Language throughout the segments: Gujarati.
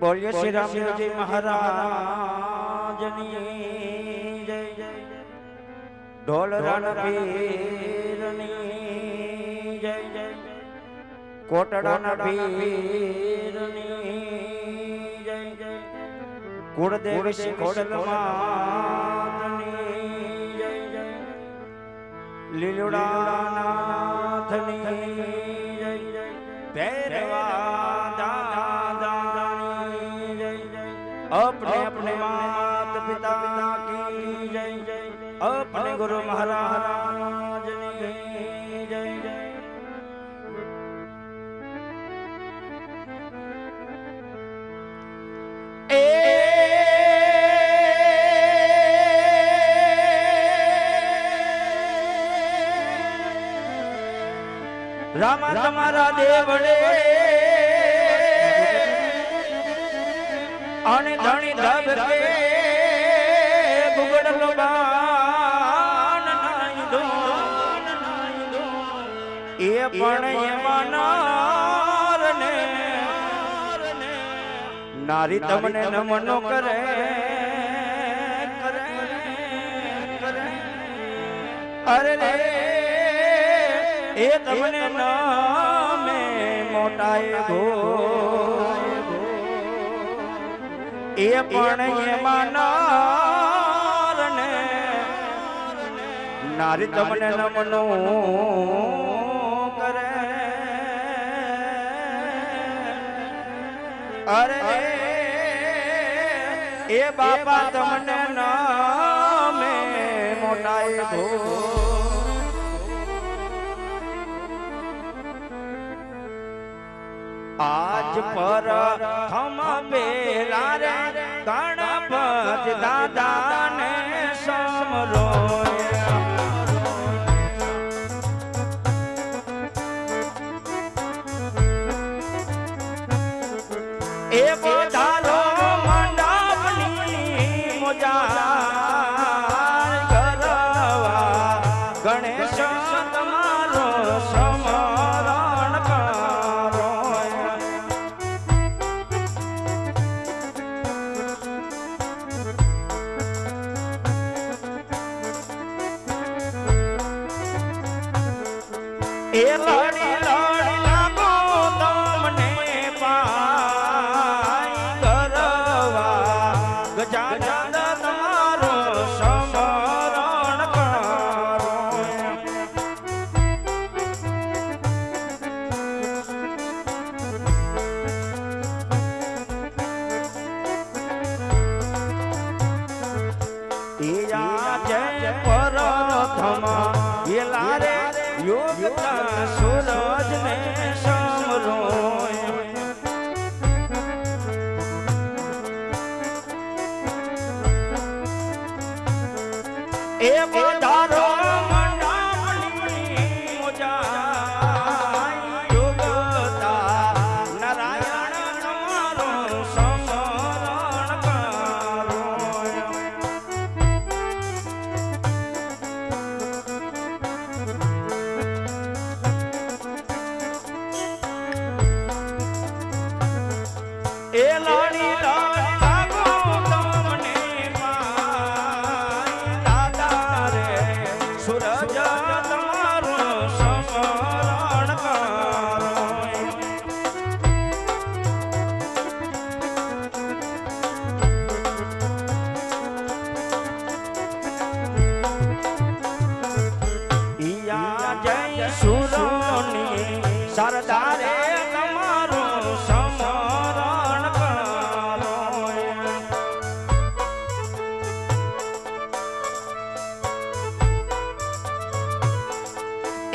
બોલ્યો શ્રી રામજી મહારાજની જય. જય ઢોલ રણવીરની જય. જય કોટડાના વીરની જય. જય કુળદેવ શિખોડલમાતની જય. જય લીલુડાનાથની રામા તમારા દેવડે. અને ધણી ધબકે ગુગડલો બાન એ પણ એમાં નારી તમને નમનો કરે. અરે કરે. અરે રે એ તમને નામે મોટાએ ગો એ પણ એમાં નારને નારી તમને નમનો કરે. અરે એ બાપા તમને નામે મોટાએ ભો આજ પર થમ બેલા રે ગણપત દાદા ને સમરો એ સૂરજ ને સૂરજ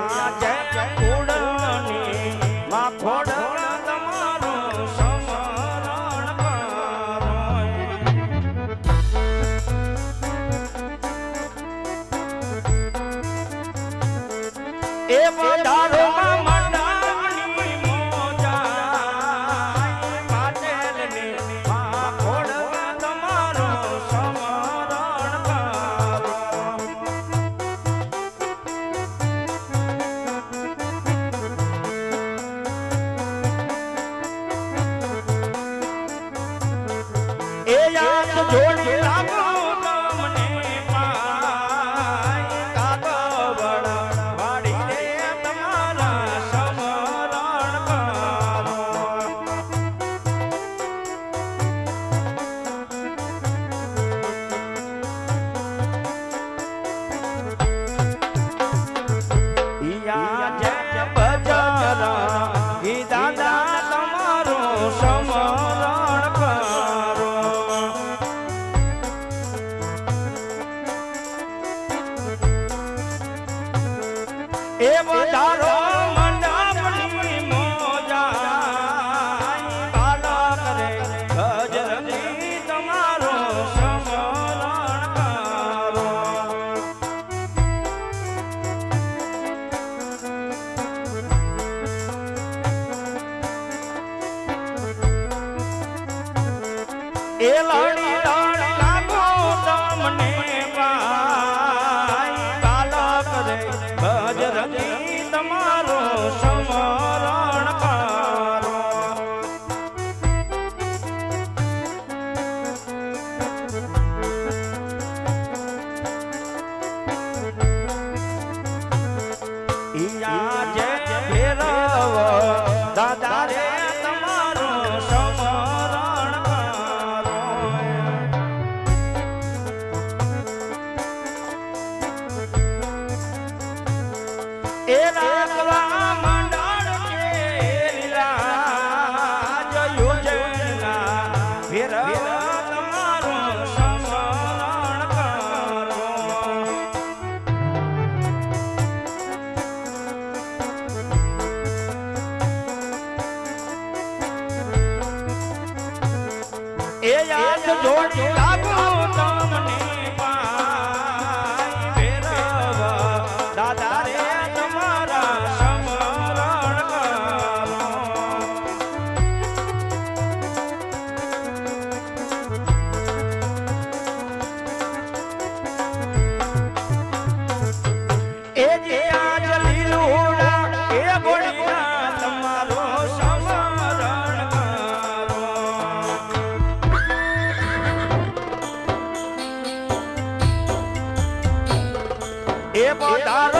મોજાઈ સરસ્વતી યાદ જોડી લાગો તમારો યાદ જોડી. લાગો પધારો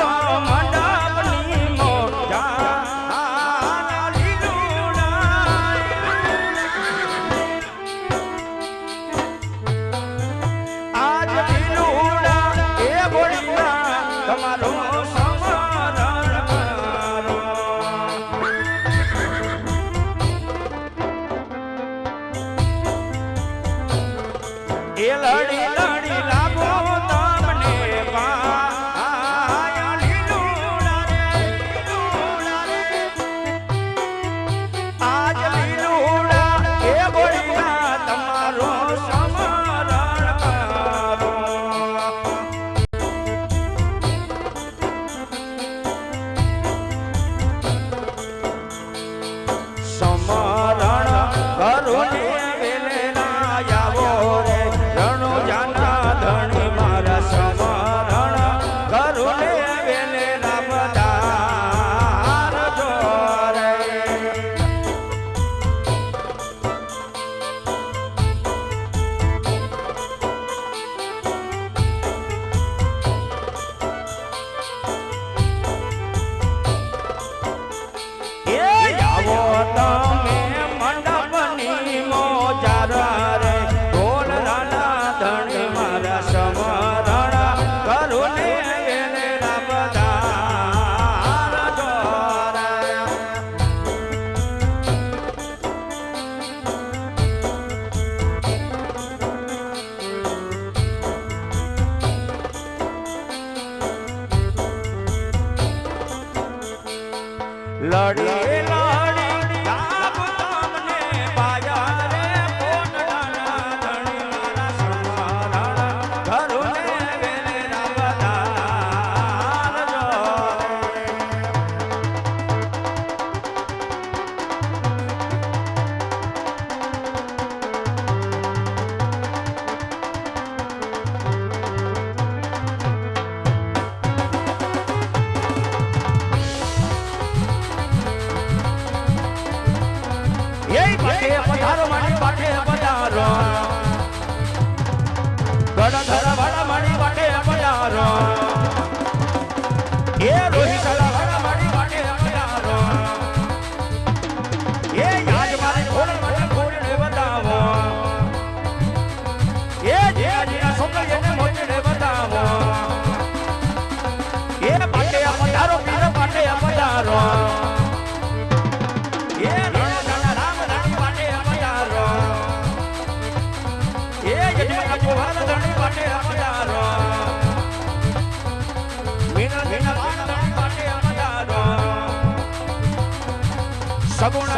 સગુણ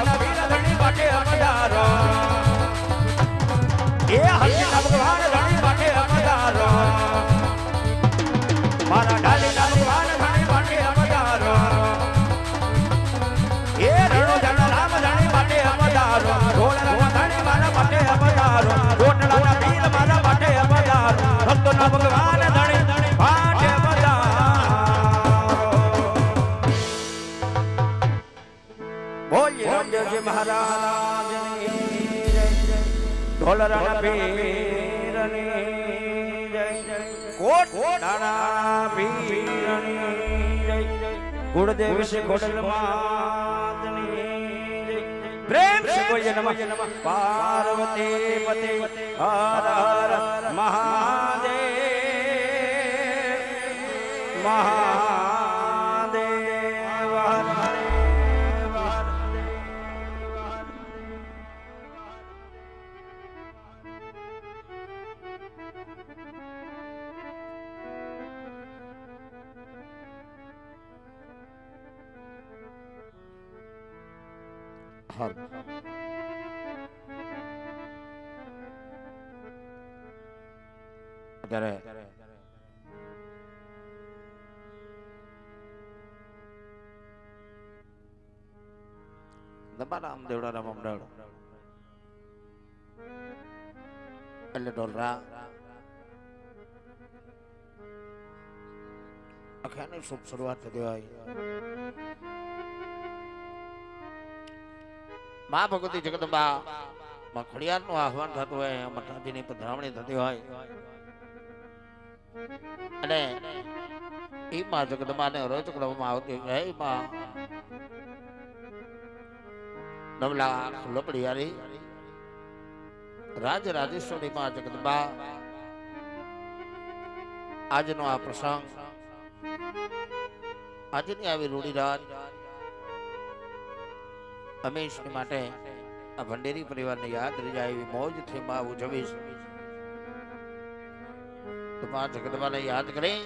ધણી પાટે પધારો એ હરિના ભગવાન ઢોલરાના પીરની જય કોટ દાણા પીરની જય ગુરુદેવ શ્રી ગોડલ માતની જય પ્રેમ સે બોલીએ નમઃ. પાર્વતી પતે હર હર. મહાદેવ. મહાદેવ હાલ અત્યારે આમ દેવડારામ અમદાવ એટલે ડોલરા આખાની શુભ શરૂઆત થતી હોય મા ભગવતી જગદંબા, માં ખોડિયાર નું આહવાન થતું હોય મઠાજી ની પધરામણી થતી હોય. અને એ માં જગદંબા ને રોજ કરવામાં આવતી હે માં. નવલા લપડિયારી રાજ રાજેશ્વરી માં જગદંબા. આજનો આ પ્રસંગ, આજની આવી રૂડી રાત માટે આ ભંડેરી પરિવારને યાદ રહી જાય એવી મોજથી માં ઉજવીશ. તો માં જગદંબાને યાદ કરી